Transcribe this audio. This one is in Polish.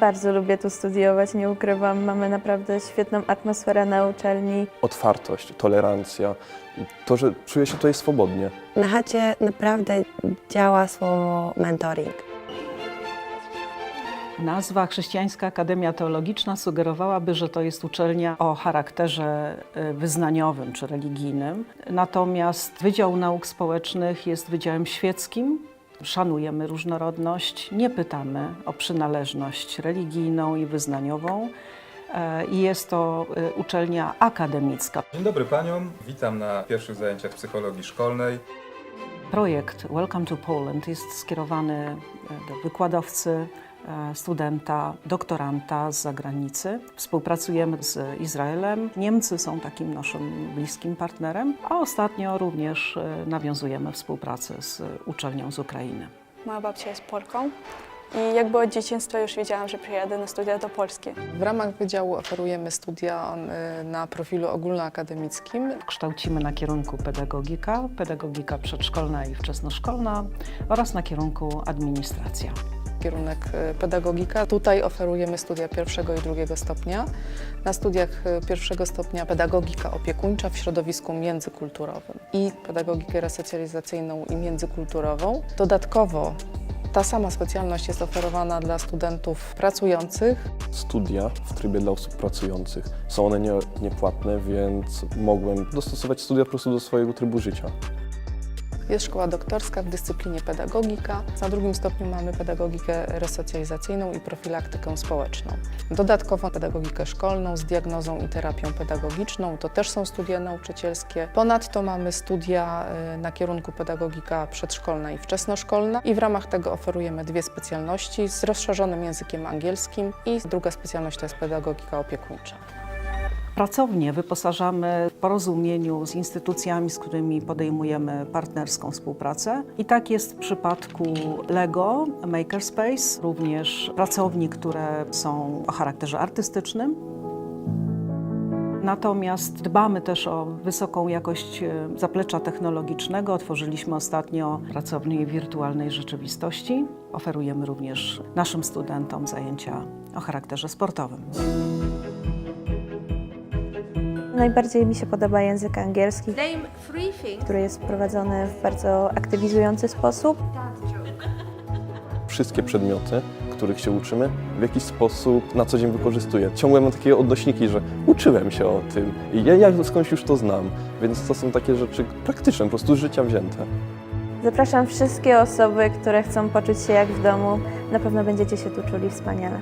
Bardzo lubię tu studiować, nie ukrywam. Mamy naprawdę świetną atmosferę na uczelni. Otwartość, tolerancja, to, że czuję się tutaj swobodnie. Na chacie naprawdę działa słowo mentoring. Nazwa Chrześcijańska Akademia Teologiczna sugerowałaby, że to jest uczelnia o charakterze e, wyznaniowym czy religijnym. Natomiast Wydział Nauk Społecznych jest wydziałem świeckim. Szanujemy różnorodność, nie pytamy o przynależność religijną i wyznaniową. E, I jest to e, uczelnia akademicka. Dzień dobry paniom, witam na pierwszych zajęciach psychologii szkolnej. Projekt Welcome to Poland jest skierowany e, do wykładowcy, studenta, doktoranta z zagranicy. Współpracujemy z Izraelem. Niemcy są takim naszym bliskim partnerem, a ostatnio również e, nawiązujemy współpracę z uczelnią z Ukrainy. Moja babcia jest Polką i jakby od dzieciństwa już wiedziałam, że przyjadę na studia do Polski. W ramach wydziału oferujemy studia y, na profilu ogólnoakademickim. Kształcimy na kierunku pedagogika, pedagogika przedszkolna i wczesnoszkolna oraz na kierunku administracja. Kierunek y, pedagogika. Tutaj oferujemy studia pierwszego i drugiego stopnia. Na studiach y, pierwszego stopnia pedagogika opiekuńcza w środowisku międzykulturowym i pedagogikę resocjalizacyjną i międzykulturową. Dodatkowo ta sama specjalność jest oferowana dla studentów pracujących. Studia w trybie dla osób pracujących są one nie, niepłatne, więc mogłem dostosować studia po prostu do swojego trybu życia. Jest szkoła doktorska w dyscyplinie pedagogika. Na drugim stopniu mamy pedagogikę resocjalizacyjną i profilaktykę społeczną. Dodatkowo pedagogikę szkolną z diagnozą i terapią pedagogiczną. To też są studia nauczycielskie. Ponadto mamy studia y, na kierunku pedagogika przedszkolna i wczesnoszkolna i w ramach tego oferujemy dwie specjalności z rozszerzonym językiem angielskim i druga specjalność to jest pedagogika opiekuńcza. Pracownie wyposażamy w porozumieniu z instytucjami, z którymi podejmujemy partnerską współpracę. I tak jest w przypadku Lego, Makerspace, również pracowni, które są o charakterze artystycznym. Natomiast dbamy też o wysoką jakość e, zaplecza technologicznego. Otworzyliśmy ostatnio pracownię wirtualnej rzeczywistości. Oferujemy również naszym studentom zajęcia o charakterze sportowym. Najbardziej mi się podoba język angielski, który jest prowadzony w bardzo aktywizujący sposób. Wszystkie przedmioty, których się uczymy, w jakiś sposób na co dzień wykorzystuję. Ciągle mam takie odnośniki, że uczyłem się o tym i ja, ja skądś już to znam, więc to są takie rzeczy praktyczne, po prostu z życia wzięte. Zapraszam wszystkie osoby, które chcą poczuć się jak w domu. Na pewno będziecie się tu czuli wspaniale.